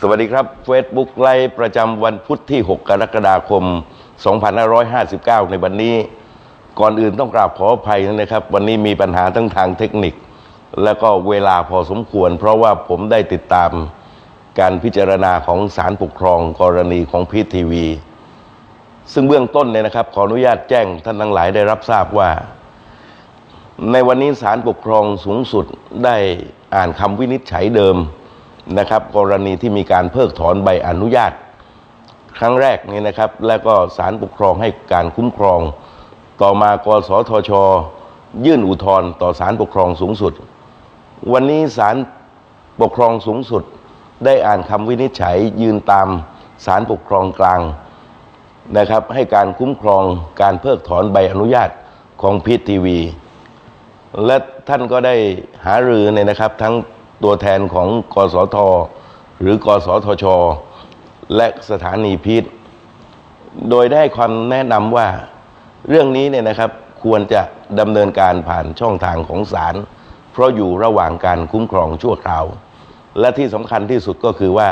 สวัสดีครับ Facebook ไลฟ์ประจำวันพุธที่ 6 กรกฎาคม 2559 ในวันนี้ ก่อนอื่นต้องกราบขออภัยนะครับ วันนี้มีปัญหาทั้งทางเทคนิค และก็เวลาพอสมควร เพราะว่าผมได้ติดตามการพิจารณาของศาลปกครองกรณีของพีทีวี ซึ่งเบื้องต้นเนี่ยนะครับ ขออนุญาตแจ้งท่านทั้งหลายได้รับทราบว่า ในวันนี้ศาลปกครองสูงสุดได้อ่านคำวินิจฉัยเดิม นะครับ กรณีที่มีการเพิกถอนใบอนุญาต ครั้งแรกนี่นะครับ แล้วก็ศาลปกครองให้การคุ้มครอง ต่อมากสทช ยื่นอุทธรณ์ต่อศาลปกครองสูงสุด วันนี้ศาลปกครองสูงสุด ได้อ่านคำวินิจฉัยยืนตามศาลปกครองกลางนะครับ ให้การคุ้มครองการเพิกถอนใบอนุญาตของพีทีวีและท่านก็ได้หารือเนี่ยนะครับทั้ง ตัวแทนของกสท หรือกสทช และสถานีพีทโดยได้ความแนะนำว่าเรื่องนี้เนี่ยนะครับควรจะดำเนินการผ่านช่องทางของศาลเพราะอยู่ระหว่างการคุ้มครองชั่วคราว และที่สำคัญที่สุดก็คือว่า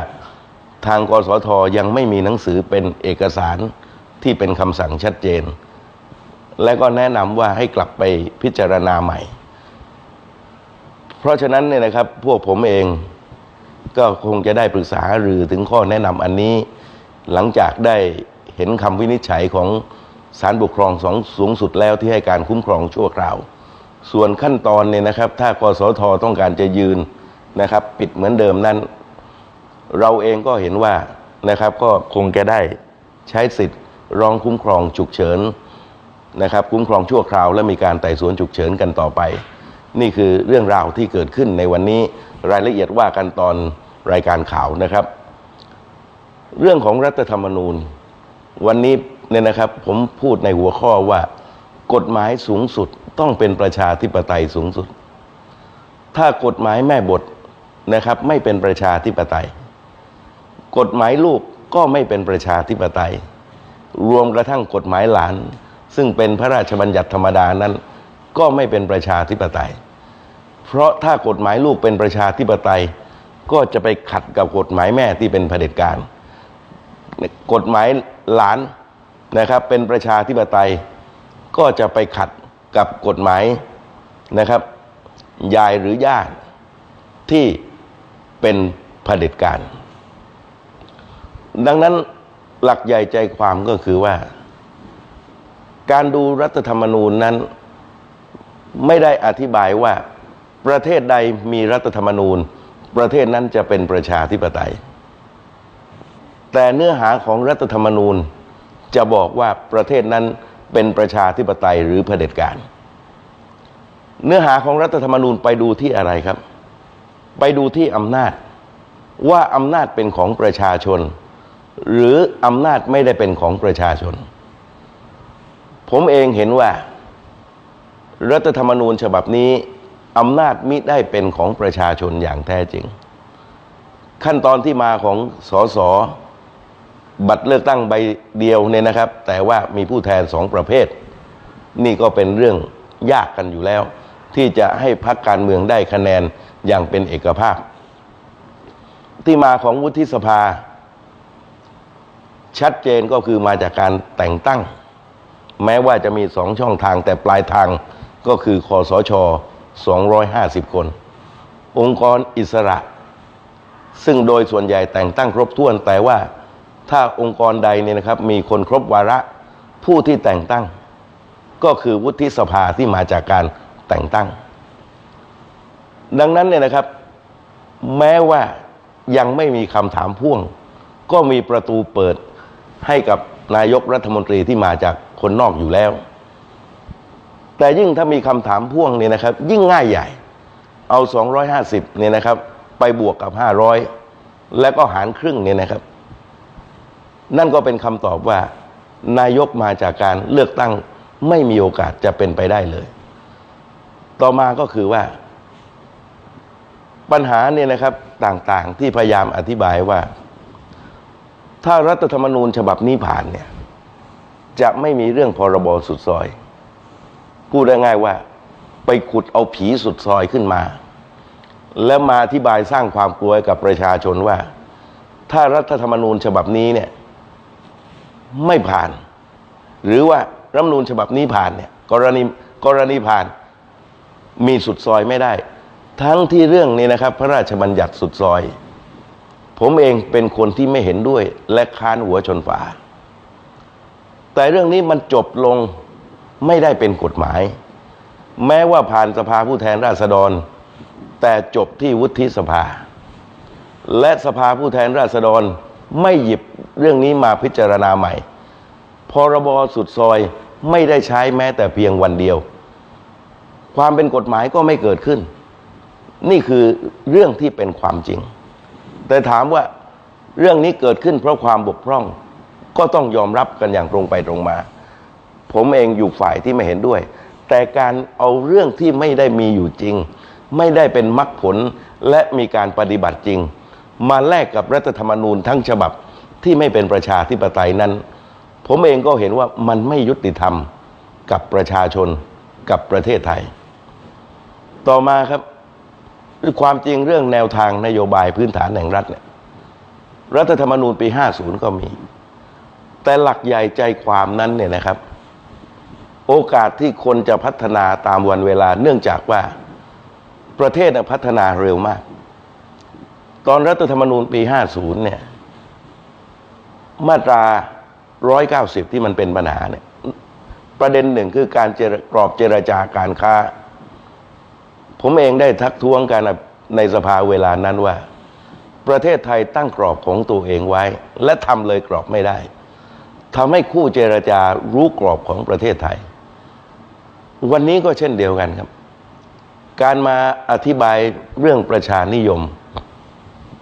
ทางกสทยังไม่มีหนังสือเป็นเอกสารที่เป็นคำสั่งชัดเจน และก็แนะนำว่าให้กลับไปพิจารณาใหม่ เพราะฉะนั้นเนี่ยนะครับพวกผมเองก็คงจะได้ปรึกษาหรือถึงข้อแนะนำอันนี้ หลังจากได้เห็นคำวินิจฉัยของศาลปกครองสองสูงสุดแล้วที่ให้การคุ้มครองชั่วคราว ส่วนขั้นตอนเนี่ยนะครับ ถ้ากสทต้องการจะยืนนะครับ ปิดเหมือนเดิมนั้น เราเองก็เห็นว่านะครับก็คงจะได้ใช้สิทธิ์ร้องคุ้มครองฉุกเฉินนะครับ คุ้มครองชั่วคราว และมีการไต่สวนฉุกเฉินกันต่อไป นี่คือเรื่องราวที่เกิดขึ้นในวันนี้รายละเอียดว่ากันตอนรายการข่าวนะครับ เรื่องของรัฐธรรมนูญ วันนี้เนี่ยนะครับผมพูดในหัวข้อว่ากฎหมายสูงสุดต้องเป็นประชาธิปไตยสูงสุด ถ้ากฎหมายแม่บทนะครับ ไม่เป็นประชาธิปไตย กฎหมายลูกก็ไม่เป็นประชาธิปไตย รวมกระทั่งกฎหมายหลาน ซึ่งเป็นพระราชบัญญัติธรรมดานั้น ก็ไม่เป็นประชาธิปไตย เพราะถ้ากฎหมายลูกเป็นประชาธิปไตย ก็จะไปขัดกับกฎหมายแม่ที่เป็นเผด็จการ กฎหมายหลานนะครับเป็นประชาธิปไตย ก็จะไปขัดกับกฎหมายนะครับยายหรือย่าที่เป็นเผด็จการ ดังนั้นหลักใหญ่ใจความก็คือว่า การดูรัฐธรรมนูญนั้น ไม่ได้อธิบายว่าประเทศใดมีรัฐธรรมนูญ ประเทศนั้นจะเป็นประชาธิปไตย แต่เนื้อหาของรัฐธรรมนูญจะบอกว่าประเทศนั้นเป็นประชาธิปไตยหรือเผด็จการ เนื้อหาของรัฐธรรมนูญไปดูที่อะไรครับ ไปดูที่อำนาจ ว่าอำนาจเป็นของประชาชน หรืออำนาจไม่ได้เป็นของประชาชน ผมเองเห็นว่า รัฐธรรมนูญฉบับนี้อำนาจมิได้เป็นของประชาชนอย่างแท้จริง ขั้นตอนที่มาของสสบัตรเลือกตั้งใบเดียวเนี่ยนะครับ แต่ว่ามีผู้แทนสองประเภท นี่ก็เป็นเรื่องยากกันอยู่แล้ว ที่จะให้พรรคการเมืองได้คะแนนอย่างเป็นเอกภาพ ที่มาของวุฒิสภา ชัดเจนก็คือมาจากการแต่งตั้ง แม้ว่าจะมีสองช่องทางแต่ปลายทาง ก็คือคอสช 250 คน องค์กรอิสระ ซึ่งโดยส่วนใหญ่แต่งตั้งครบถ้วนแต่ว่าถ้าองค์กรใดเนี่ยนะครับ มีคนครบวาระผู้ที่แต่งตั้ง ก็คือวุฒิสภาที่มาจากการแต่งตั้ง ดังนั้นเนี่ยนะครับ แม้ว่ายังไม่มีคำถามพ่วง ก็มีประตูเปิดให้กับนายกรัฐมนตรีที่มาจากคนนอกอยู่แล้ว แต่ยิ่งถ้ามีคำถามพ่วงเนี่ยนะครับ ยิ่งง่ายใหญ่ เอา 250เนี่ยนะครับ ไปบวกกับ 500 แล้วก็หารครึ่งเนี่ยนะครับ นั่นก็เป็นคำตอบว่า นายกมาจากการเลือกตั้งไม่มีโอกาสจะเป็นไปได้เลย ต่อมาก็คือว่า ปัญหาเนี่ยนะครับต่างๆ ที่พยายามอธิบายว่า ถ้ารัฐธรรมนูญฉบับนี้ผ่านเนี่ยจะไม่มีเรื่องพรบสุดซอย พูดง่ายๆว่า ไปขุดเอาผีสุดซอยขึ้นมา แล้วมาอธิบายสร้างความกลัวกับประชาชนว่า ถ้ารัฐธรรมนูญฉบับนี้เนี่ยไม่ผ่าน หรือว่ารัฐมนูญฉบับนี้ผ่านเนี่ยกรณีกรณีผ่านมีสุดซอยไม่ได้ ทั้งที่เรื่องนี้นะครับ พระราชบัญญัติสุดซอย ผมเองเป็นคนที่ไม่เห็นด้วยและค้านหัวชนฝา แต่เรื่องนี้มันจบลง ไม่ได้เป็นกฎหมาย แม้ว่าผ่านสภาผู้แทนราษฎร แต่จบที่วุฒิสภา และสภาผู้แทนราษฎรไม่หยิบเรื่องนี้มาพิจารณาใหม่ พรบสุดซอยไม่ได้ใช้แม้แต่เพียงวันเดียว ความเป็นกฎหมายก็ไม่เกิดขึ้น นี่คือเรื่องที่เป็นความจริง แต่ถามว่าเรื่องนี้เกิดขึ้นเพราะความบกพร่องก็ต้องยอมรับกันอย่างตรงไปตรงมา ผมเองอยู่ฝ่ายที่ไม่เห็นด้วย แต่การเอาเรื่องที่ไม่ได้มีอยู่จริง ไม่ได้เป็นมรรคผลและมีการปฏิบัติจริง มาแลกกับรัฐธรรมนูญทั้งฉบับที่ไม่เป็นประชาธิปไตยนั้น ผมเองก็เห็นว่ามันไม่ยุติธรรมกับประชาชนกับประเทศไทย ต่อมาครับความจริงเรื่องแนวทางนโยบายพื้นฐานแห่งรัฐเนี่ยรัฐธรรมนูญปี 50 ก็มี แต่หลักใหญ่ใจความนั้นเนี่ยนะครับ โอกาสที่คนจะพัฒนาตามวันเวลาเนื่องจากว่าประเทศพัฒนาเร็วมาก ตอนรัฐธรรมนูญปี 50 เนี่ย มาตรา 190 ที่มันเป็นปัญหาเนี่ย ประเด็นหนึ่งคือการเจรกรอบเจรจาการค้า ผมเองได้ทักท้วงกันในสภาเวลานั้นว่า ประเทศไทยตั้งกรอบของตัวเองไว้ และทำเลยกรอบไม่ได้ทำให้คู่เจรจารู้กรอบของประเทศไทย วันนี้ก็เช่นเดียวกันครับ การมาอธิบายเรื่องประชานิยม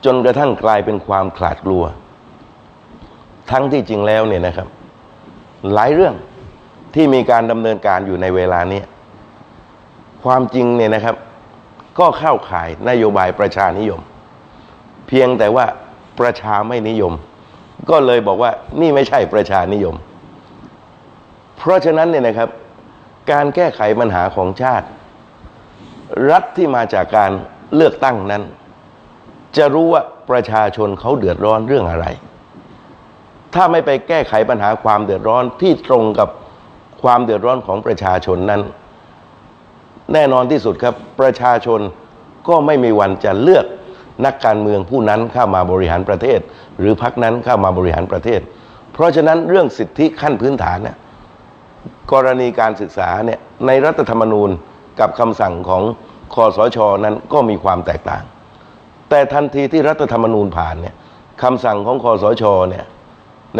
จนกระทั่งกลายเป็นความขลาดกลัว ทั้งที่จริงแล้วเนี่ยนะครับ หลายเรื่องที่มีการดำเนินการอยู่ในเวลานี้ความจริงเนี่ยนะครับ ก็เข้าข่ายนโยบายประชานิยม เพียงแต่ว่าประชาไม่นิยม ก็เลยบอกว่านี่ไม่ใช่ประชานิยม เพราะฉะนั้นเนี่ยนะครับ การแก้ไขปัญหาของชาติ รัฐที่มาจากการเลือกตั้งนั้น จะรู้ว่าประชาชนเขาเดือดร้อนเรื่องอะไร ถ้าไม่ไปแก้ไขปัญหาความเดือดร้อนที่ตรงกับความเดือดร้อนของประชาชนนั้น แน่นอนที่สุดครับประชาชนก็ไม่มีวันจะเลือกนักการเมืองผู้นั้นเข้ามาบริหารประเทศ หรือพรรคนั้นเข้ามาบริหารประเทศ เพราะฉะนั้นเรื่องสิทธิขั้นพื้นฐานเนี่ย กรณีการศึกษาเนี่ยในรัฐธรรมนูญกับคำสั่งของคอสชนั้นก็มีความแตกต่าง แต่ทันทีที่รัฐธรรมนูญผ่านเนี่ยคำสั่งของคอสชเนี่ย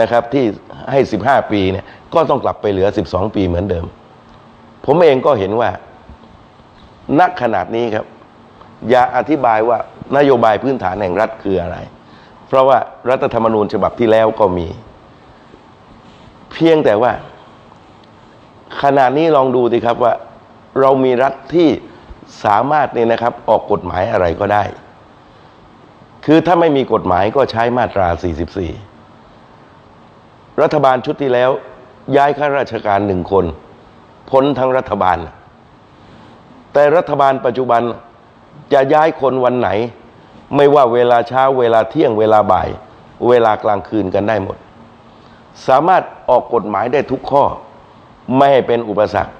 นะครับที่ให้ 15 ปีเนี่ยก็ต้องกลับไปเหลือ 12 ปีเหมือนเดิม ผมเองก็เห็นว่าณขนาดนี้ครับ อย่าอธิบายว่านโยบายพื้นฐานแห่งรัฐคืออะไร เพราะว่ารัฐธรรมนูญฉบับที่แล้วก็มี เพียงแต่ว่า ขณะนี้ลองดูสิครับว่า เรามีรัฐที่สามารถเนี่ยนะครับ ออกกฎหมายอะไรก็ได้ คือถ้าไม่มีกฎหมายก็ใช้มาตรา 44 รัฐบาลชุดที่แล้ว ย้ายข้าราชการหนึ่งคน พ้นทั้งรัฐบาล แต่รัฐบาลปัจจุบันจะย้ายคนวันไหน ไม่ว่าเวลาเช้าเวลาเที่ยงเวลาบ่าย เวลากลางคืนกันได้หมด สามารถออกกฎหมายได้ทุกข้อ ไม่ให้เป็นอุปสรรค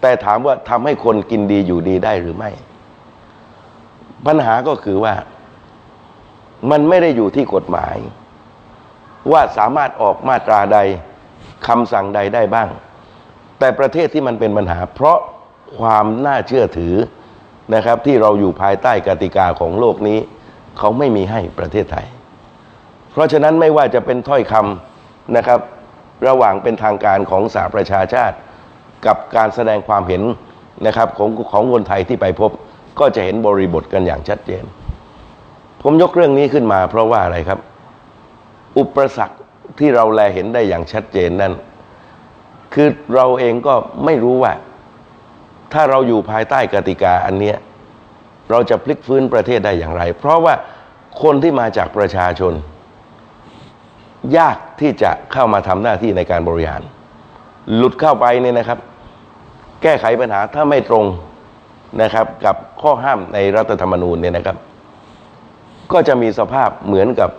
แต่ถามว่าทำให้คนกินดีอยู่ดีได้หรือไม่ ปัญหาก็คือว่า มันไม่ได้อยู่ที่กฎหมาย ว่าสามารถออกมาตราใดคำสั่งใดได้บ้าง แต่ประเทศที่มันเป็นปัญหา เพราะความน่าเชื่อถือนะครับ ที่เราอยู่ภายใต้กติกาของโลกนี้ เขาไม่มีให้ประเทศไทย เพราะฉะนั้นไม่ว่าจะเป็นถ้อยคำนะครับ ระหว่างเป็นทางการของสหประชาชาติ กับการแสดงความเห็นนะครับของของคนไทยที่ไปพบก็จะเห็นบริบทกันอย่างชัดเจน ผมยกเรื่องนี้ขึ้นมา เพราะว่าอะไรครับ อุปสรรคที่เราแลเห็นได้อย่างชัดเจนนั้นคือเราเองก็ไม่รู้ว่า ถ้าเราอยู่ภายใต้กติกาอันเนี้ยเราจะพลิกฟื้นประเทศได้อย่างไร เพราะว่าคนที่มาจากประชาชน ยากที่จะเข้ามาทำหน้าที่ในการบริหาร หลุดเข้าไปเนี่ยนะครับ แก้ไขปัญหาถ้าไม่ตรงนะครับ กับข้อห้ามในรัฐธรรมนูญเนี่ยนะครับ ก็จะมีสภาพเหมือนกับ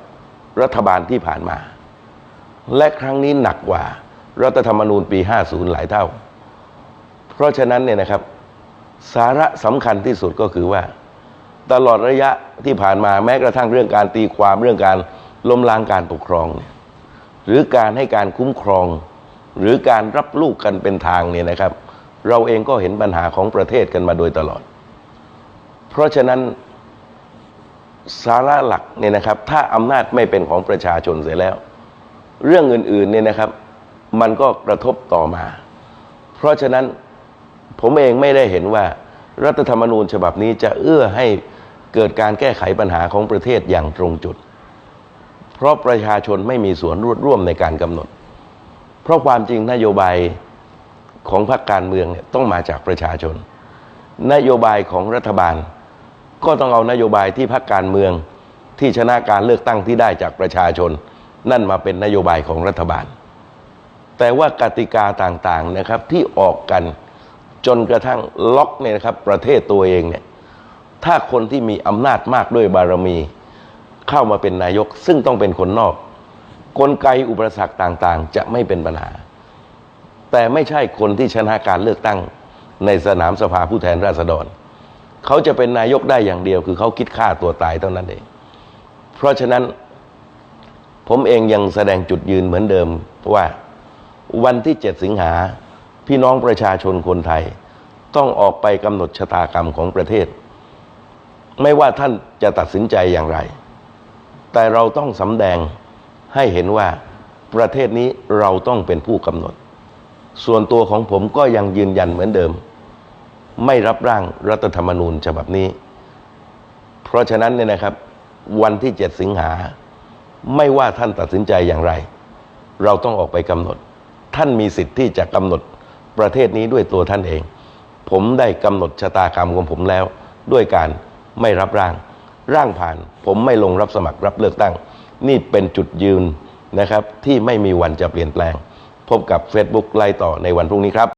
รัฐบาลที่ผ่านมา และครั้งนี้หนักกว่า รัฐธรรมนูญปี 50 หลายเท่า เพราะฉะนั้นเนี่ยนะครับ สาระสำคัญที่สุดก็คือว่า ตลอดระยะที่ผ่านมาแม้กระทั่งเรื่องการตีความเรื่องการล้มล้างการปกครองเนี่ย หรือการให้การคุ้มครอง หรือการรับลูกกันเป็นทางเนี่ยนะครับ เราเองก็เห็นปัญหาของประเทศกันมาโดยตลอด เพราะฉะนั้นสาระหลักเนี่ยนะครับ ถ้าอำนาจไม่เป็นของประชาชนเสียแล้ว เรื่องอื่นๆเนี่ยนะครับ มันก็กระทบต่อมา เพราะฉะนั้นผมเองไม่ได้เห็นว่ารัฐธรรมนูญฉบับนี้จะเอื้อให้เกิดการแก้ไขปัญหาของประเทศอย่างตรงจุด เพราะประชาชนไม่มีส่วนร่วมในการกำหนด เพราะความจริงนโยบายของพรรคการเมืองเนี่ยต้องมาจากประชาชน นโยบายของรัฐบาล ก็ต้องเอานโยบายที่พรรคการเมืองที่ชนะการเลือกตั้งที่ได้จากประชาชน นั่นมาเป็นนโยบายของรัฐบาล แต่ว่ากติกาต่างๆนะครับที่ออกกันจนกระทั่งล็อกเนี่ยนะครับประเทศตัวเองเนี่ยถ้าคนที่มีอำนาจมากด้วยบารมี เข้ามาเป็นนายก ซึ่งต้องเป็นคนนอก กลไกอุปสรรคต่างๆ จะไม่เป็นปัญหา แต่ไม่ใช่คนที่ชนะการเลือกตั้งในสนามสภาผู้แทนราษฎร เขาจะเป็นนายกได้อย่างเดียว คือเขาคิดฆ่าตัวตายเท่านั้นเอง เพราะฉะนั้นผมเองยังแสดงจุดยืนเหมือนเดิมว่าวันที่ 7 สิงหาพี่น้องประชาชนคนไทย ต้องออกไปกำหนดชะตากรรมของประเทศ ไม่ว่าท่านจะตัดสินใจอย่างไร แต่เราต้องสำแดงให้เห็นว่าประเทศนี้เราต้องเป็นผู้กำหนด ส่วนตัวของผมก็ยังยืนยันเหมือนเดิม ไม่รับร่างรัฐธรรมนูญฉบับนี้ เพราะฉะนั้นเนี่ยนะครับ วันที่ 7 สิงหา ไม่ว่าท่านตัดสินใจอย่างไร เราต้องออกไปกำหนด ท่านมีสิทธิ์ที่จะกำหนดประเทศนี้ด้วยตัวท่านเอง ผมได้กำหนดชะตากรรมของผมแล้ว ด้วยการไม่รับร่าง ร่างผ่าน ผมไม่ลงรับสมัครรับเลือกตั้ง นี่เป็นจุดยืนนะครับที่ไม่มีวันจะเปลี่ยนแปลง พบกับ Facebook ไล่ต่อในวันพรุ่งนี้ครับ